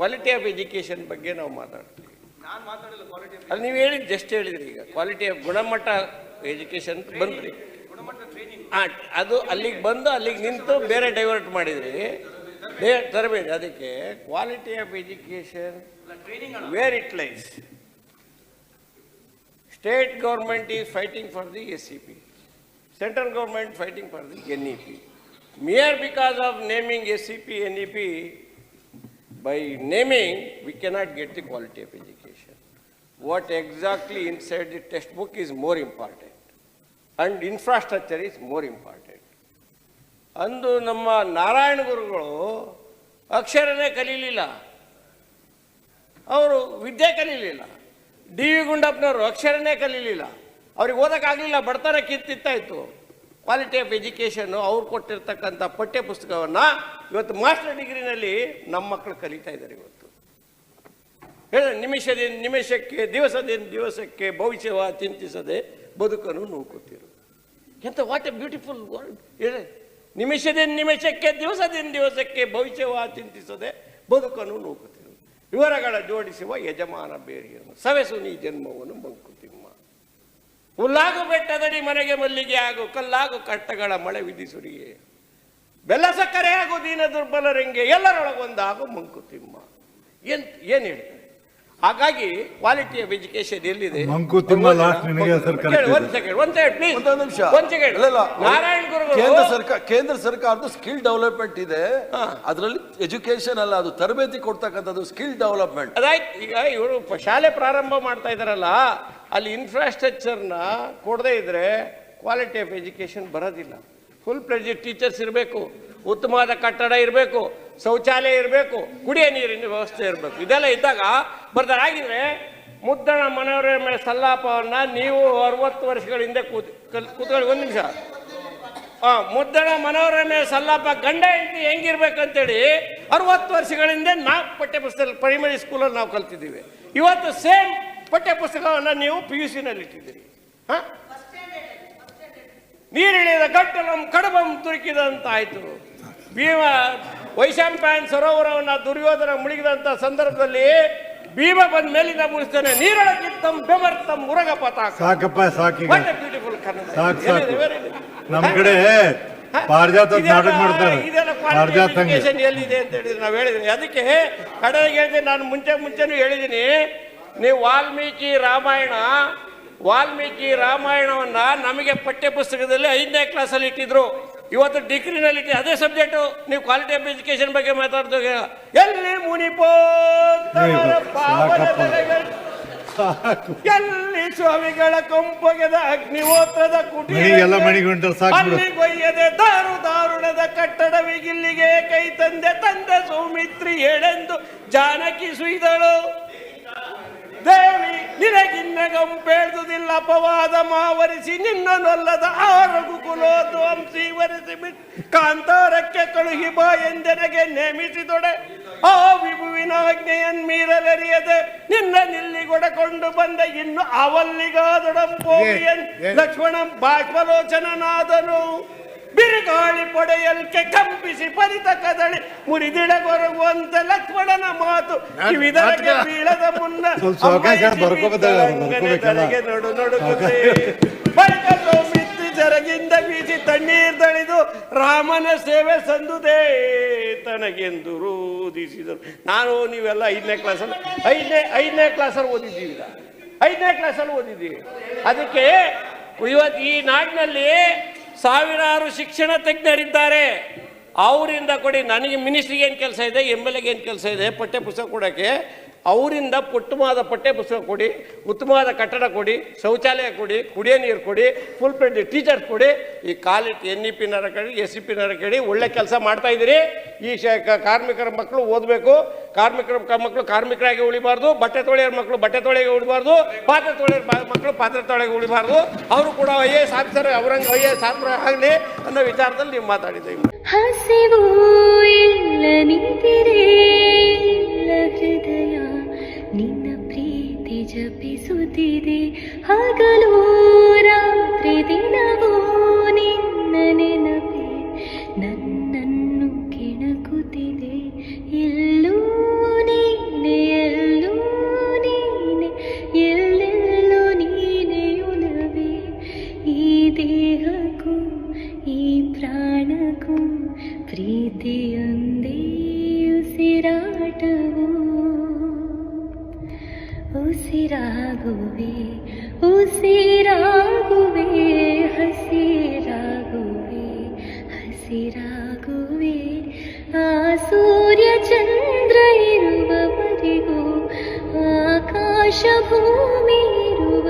Quality of education ಬಗ್ಗೆ ನಾವು ಮಾತಾಡ್ತೀವಿ. ಅದು ನೀವು ಹೇಳಿದ್ದು ಜಸ್ಟ್ ಹೇಳಿದ್ರಿ ಈಗ. ಕ್ವಾಲಿಟಿ ಆಫ್ ಗುಣಮಟ್ಟ ಎಜುಕೇಷನ್ ಬಂದ್ರಿ. ಅದು ಅಲ್ಲಿಗೆ ಬಂದು ಅಲ್ಲಿಗೆ ನಿಂತು ಬೇರೆ ಡೈವರ್ಟ್ ಮಾಡಿದ್ರಿ. ತರಬೇಡಿ ಅದಕ್ಕೆ quality of education where it lies state government is fighting for the S C P central government fighting for the N E P mere because of naming S C P N E NEP, by naming, we cannot get the quality of education. What exactly inside the textbook is more important, and infrastructure is more important. ಅಂದು ನಮ್ಮ ನಾರಾಯಣ ಗುರುಗಳು ಅಕ್ಷರನೇ ಕಲೀಲಿಲ್ಲ ಅವರು ವಿದ್ಯೆ ಕಲೀಲಿಲ್ಲ D V ಗುಂಡಪ್ಪನವರು ಅಕ್ಷರನೇ ಕಲೀಲಿಲ್ಲ ಅವ್ರಿಗೆ ಓದಕ್ಕಾಗಲಿಲ್ಲ ಬಡತನ ಕಿತ್ತಿತ್ತಾ ಇತ್ತು quality of education ಅವ್ರು ಕೊಟ್ಟಿರ್ತಕ್ಕಂಥ ಪಠ್ಯ ಪುಸ್ತಕವನ್ನು ಇವತ್ತು ಮಾಸ್ಟರ್ ಡಿಗ್ರಿನಲ್ಲಿ ನಮ್ಮ ಮಕ್ಕಳು ಕಲಿತಾ ಇದ್ದಾರೆ ಇವತ್ತು. ಹೇಳ ನಿಮಿಷದಿಂದ ನಿಮಿಷಕ್ಕೆ ದಿವಸದಿಂದ ದಿವಸಕ್ಕೆ ಭವಿಷ್ಯವ ಚಿಂತಿಸದೆ ಬದುಕನ್ನು ನೂಕುತ್ತಿರು. ಎಂತ ವಾಟ್ ಎ ಬ್ಯೂಟಿಫುಲ್ ವರ್ಲ್ಡ್ ಹೇಳಿ ನಿಮಿಷದಿಂದ ನಿಮಿಷಕ್ಕೆ ದಿವಸದಿಂದ ದಿವಸಕ್ಕೆ ಭವಿಷ್ಯವ ಚಿಂತಿಸದೆ ಬದುಕನ್ನು ನೂಕುತ್ತಿರು. ವಿವರಗಳ ಜೋಡಿಸುವ ಯಜಮಾನ ಬೇರೆಯನ್ನು, ಸವೆಸು ನೀ ಜನ್ಮವನ್ನು ಮಂಕುತಿಮ್ಮ ಹುಲ್ಲಾಗು ಬೆಟ್ಟದಡಿ ಮನೆಗೆ ಮಲ್ಲಿಗೆ ಆಗು, ಕಲ್ಲಾಗು ಕಟ್ಟಗಳ ಮಳೆ ವಿಧಿಸುರಿಗೆ ಬೆಲ್ಲ ಸಕ್ಕರೆ ಆಗು, ದೀನ ದುರ್ಬಲರಂಗೆ ಎಲ್ಲರೊಳಗೊಂದಾಗು ಮಂಕುತಿಮ್ಮ ಏನು ಏನು ಹೇಳ್ತಾರೆ ಹಾಗಾಗಿ ಕ್ವಾಲಿಟಿ ಆಫ್ ಎಜುಕೇಶನ್ ಎಲ್ಲಿದೆ? ಮಂಕುತಿಮ್ಮ last ನಿನಗೆ ಹೆಸರು ಕರೆಕ್ಟ್ ಒಂದ್ ಸೆಕೆಂಡ್ ಒಂದ್ ಸೆಕೆಂಡ್ ಪ್ಲೀಸ್ ಒಂದೊಂದು ನಿಮಿಷ. ಒಂದ್ ಸೆಕೆಂಡ್ ಇಲ್ಲ, ಇಲ್ಲ. ನಾರಾಯಣ್ ಗುರುಗಳು. ಕೇಂದ್ರ ಸರ್ಕಾರ ಕೇಂದ್ರ ಸರ್ಕಾರದ ಸ್ಕಿಲ್ ಡೆವಲಪ್ಮೆಂಟ್ ಇದೆ. ಅದರಲ್ಲಿ ಎಜುಕೇಶನ್ ಅಲ್ಲ ಅದು ತರಬೇತಿ ಕೊಡ್ತಕ್ಕಂಥದ್ದು ಸ್ಕಿಲ್ ಡೆವಲಪ್ಮೆಂಟ್ ಅದಾಯ್ತು ಈಗ ಇವರು ಶಾಲೆ ಪ್ರಾರಂಭ ಮಾಡ್ತಾ ಇದಾರಲ್ಲ ಅಲ್ಲಿ ಇನ್ಫ್ರಾಸ್ಟ್ರಕ್ಚರ್ನ ಕೊಡದೇ ಇದ್ರೆ ಕ್ವಾಲಿಟಿ ಆಫ್ ಎಜುಕೇಶನ್ ಬರೋದಿಲ್ಲ. ಫುಲ್ ಪ್ಲೇಜ್ ಟೀಚರ್ಸ್ ಇರಬೇಕು, ಉತ್ತಮವಾದ ಕಟ್ಟಡ ಇರಬೇಕು, ಶೌಚಾಲಯ ಇರಬೇಕು, ಕುಡಿಯೋ ನೀರಿನ ವ್ಯವಸ್ಥೆ ಇರಬೇಕು. ಇದೆಲ್ಲ ಇದ್ದಾಗ ಬರ್ತಾರೆ ಆಗಿದ್ರೆ ಮುದ್ದಣ ಮನೆಯವರ ಮೇಲೆ ಸಲ್ಲಾಪವನ್ನು ನೀವು ಅರವತ್ತು ವರ್ಷಗಳ ಹಿಂದೆ ಕೂತ್ ಕೂತ್ಕೊಳ್ಳಿ, ಒಂದು ನಿಮಿಷ. ಹಾಂ ಮುದ್ದಣ ಮನೋರಮೆ ಸಲ್ಲಾಪ ಗಂಡ ಹೆಂಡತಿ ಹೆಂಗಿರ್ಬೇಕಂತೇಳಿ ಅರವತ್ತು ವರ್ಷಗಳ ಹಿಂದೆ ಪಠ್ಯ ಪುಸ್ತಕ ಪ್ರೈಮರಿ ಸ್ಕೂಲಲ್ಲಿ ನಾವು ಕಲ್ತಿದ್ದೀವಿ. ಇವತ್ತು ಸೇಮ್ ಪಠ್ಯಪುಸ್ತಕವನ್ನು ನೀವು ಪಿ ಯು ಸಿನಲ್ಲಿ ಇಟ್ಟಿದ್ದೀರಿ ಹಾ? ನೀರಿಳಿದ ಗಟ್ಟಲಂ ಕಡಬಂ ತುರುಕಿದಂತಾಯಿತು ಭೀಮ ವೈಶಾಂಪಾಯನ್ ಸರೋವರವನ್ನ ದುರ್ಯೋಧನ ಮುಳುಗಿದಂತ ಸಂದರ್ಭದಲ್ಲಿ ಭೀಮ ಬಂದ ಮೇಲಿಂದ ಮುಗಿಸ್ತಾನೆ ನೀರೊಳಗಿತ್ತಂ ಬೆಮರ್ತಂ ಮುರಗ ಪತಾಕ ಸಾಕಪ್ಪ ಸಾಕಿ ಬ್ಯೂಟಿಫುಲ್. ಸಾಕು ಸಾಕು ಎಲ್ಲಿದೆ? Where is it? ನಮ್ ಹಾ? ಕಡೆ ಪಾರಿಜಾತ ನಾಟಕ ಮಾಡ್ತಾರೆ ಪಾರಿಜಾತ ಎಲ್ಲಿದೆ ಅಂತ ಹೇಳಿದ್ರೆ ನಾವು ಹೇಳಿದ್ವಿ ಅದಕ್ಕೆ ಕಡೆಗೆ ಹೇಳಿದೆ ನಾನು ಮುಂಚೆ ಮುಂಚೆನೂ ಹೇಳಿದ್ದೀನಿ ನೀವು ವಾಲ್ಮೀಕಿ ರಾಮಾಯಣ ವಾಲ್ಮೀಕಿ ರಾಮಾಯಣವನ್ನ ನಮಗೆ ಪಠ್ಯ ಪುಸ್ತಕದಲ್ಲಿ ಐದನೇ ಕ್ಲಾಸಲ್ಲಿ ಇಟ್ಟಿದ್ರು. ಇವತ್ತು ಡಿಗ್ರಿನಲ್ಲಿ ಇಟ್ಟು ಅದೇ ಸಬ್ಜೆಕ್ಟು ನೀವು ಕ್ವಾಲಿಟಿ ಆಫ್ ಎಜುಕೇಶನ್ ಬಗ್ಗೆ ಮಾತಾಡ್ದಾಗ ಎಲ್ಲಿ ಮುನಿಪೋ ಎಲ್ಲಿ ಸ್ವಾಮಿಗಳ ಕೊಂಪೊಗೆದ ಅಗ್ನಿಹೋತ್ರದ ಅಲ್ಲಿ ಕೊಯ್ಯದೆ ದಾರು ದಾರುಣದ ಕಟ್ಟಡವಿಗಿಲ್ಲಿಗೆ ಕೈ ತಂದೆ ತಂದೆ ಸೌಮಿತ್ರಿ ಹೇಳೆಂದು ಜಾನಕಿ ಸುಯ್ದಳು ದೇವಿ ನಿನಗಿನ್ನ ಗಂಪೇಳ್ದುದಿಲ್ಲ ಅಪವಾದ ಮಾವರಿಸಿ ನಿನ್ನನೊಲ್ಲದ ಆರಗು ಕುಲೋದ್ವಂಸಿ ವರಿಸಿ ಬಿಟ್ ಕಾಂತಾರಕ್ಕೆ ಕಳುಹಿ ಬಾ ಎಂದೆನಗೆ ನೇಮಿಸಿದೊಡೆ. ಆ ವಿಭುವಿನ ಆಜ್ಞೆಯನ್ ಮೀರಲರಿಯದೆ ನಿನ್ನ ನಿಲ್ಲಿಗೊಡಕೊಂಡು ಬಂದ ಇನ್ನು ಏ- ಲಕ್ಷ್ಮಣ ಬಾಷ್ಪಲೋಚನನಾದನು. ಬಿರುಗಾಳಿ ಪೊಡೆಯಲ್ಕೆ ಕಂಪಿಸಿ ಪರಿತ ಕದಳಿ ಮುರಿದಿಡಗೊರಗುವಂತೆ ಲಕ್ಷ್ಮಣನ ಮಾತು ಕಿವಿದರಗೆ. ಬೀಳದ ಮುನ್ನ. ತಲೆಗೆ ನಡು ನಡುಗುತ್ತೆ ಬಳಿಕ ಸೌಮಿತ್ರಿ ಜರಗಿಂದ ಬೀಸಿ ತಣ್ಣೀರ್ ತಳಿದು ರಾಮನ ಸೇವೆ ಸಂದುದೇ ತನಗೆಂದು ರೋಧಿಸಿದರು ನಾನು ನೀವೆಲ್ಲ ಐದನೇ ಕ್ಲಾಸಲ್ಲಿ ಐದನೇ ಐದನೇ ಕ್ಲಾಸಲ್ಲಿ ಓದಿದ್ದೀವಿ. ಐದನೇ ಕ್ಲಾಸಲ್ಲಿ ಓದಿದ್ದೀವಿ ಅದಕ್ಕೆ ಇವತ್ತು ಈ ನಾಡಿನಲ್ಲಿ ಸಾವಿರಾರು ಶಿಕ್ಷಣ ತಜ್ಞರಿದ್ದಾರೆ ಅವರಿಂದ ಕೊಡಿ, ನನಗೆ ಮಿನಿಸ್ಟ್ರಿಗೆ ಏನು ಕೆಲಸ ಇದೆ ಎಂ ಎಲ್ ಎಗೆ ಏನು ಕೆಲಸ ಇದೆ ಪಠ್ಯ ಪುಸ್ತಕ ಕೊಡೋಕ್ಕೆ ಅವರಿಂದ ಉತ್ತಮವಾದ ಪಠ್ಯ ಪುಸ್ತಕ ಕೊಡಿ, ಉತ್ತಮವಾದ ಕಟ್ಟಡ ಕೊಡಿ, ಶೌಚಾಲಯ ಕೊಡಿ, ಕುಡಿಯೋ ನೀರು ಕೊಡಿ ಫುಲ್ ಫ್ರೆಂಡ್ ಟೀಚರ್ಸ್ ಕೊಡಿ, ಈ ಕಾಲೇಜ್ ಎನ್ ಇ ಪಿನರ ಕೇಳಿ ಎಸ್ ಸಿ ಪಿನರ ಕೇಳಿ ಒಳ್ಳೆ ಕೆಲಸ ಮಾಡ್ತಾ ಇದ್ದೀರಿ. ಈ ಶ ಕಾರ್ಮಿಕರ ಮಕ್ಕಳು ಓದಬೇಕು, ಕಾರ್ಮಿಕರ ಮಕ್ಕಳು ಕಾರ್ಮಿಕರಾಗಿ ಉಳಿಬಾರ್ದು, ಬಟ್ಟೆ ತೊಳೆಯೋರ ಮಕ್ಕಳು ಬಟ್ಟೆ ತೊಳೆಗೆ ಉಳಿಬಾರ್ದು, ಪಾತ್ರೆ ತೊಳೆಯೋರ ಮಕ್ಕಳು ಪಾತ್ರೆ ತೊಳೆಗೆ ಉಳಿಬಾರ್ದು. ಅವರು ಕೂಡ ಐ ಎ ಎಸ್ ಆಫೀಸರ್ ಅವರಂಗೆ ಐ ಎ ಎಸ್ ಆಗಲಿ ಅನ್ನೋ ವಿಚಾರದಲ್ಲಿ ನೀವು ಮಾತಾಡಿದ್ದೀವಿ ಹಸಿವು ಇಲ್ಲ ನಿಂತಿರೇ ಹೃದಯ ಜಪಿಸುತ್ತಿದೆ ಹಗಲು രാഘുവേ ഉസേ രാഘുവേ ഹസേ രാഘുവേ ഹസേ രാഘുവേ ആ സൂര്യചന്ദ്ര ഇരുവ പരിഗോ ആകാശഭൂമി ഇരുവ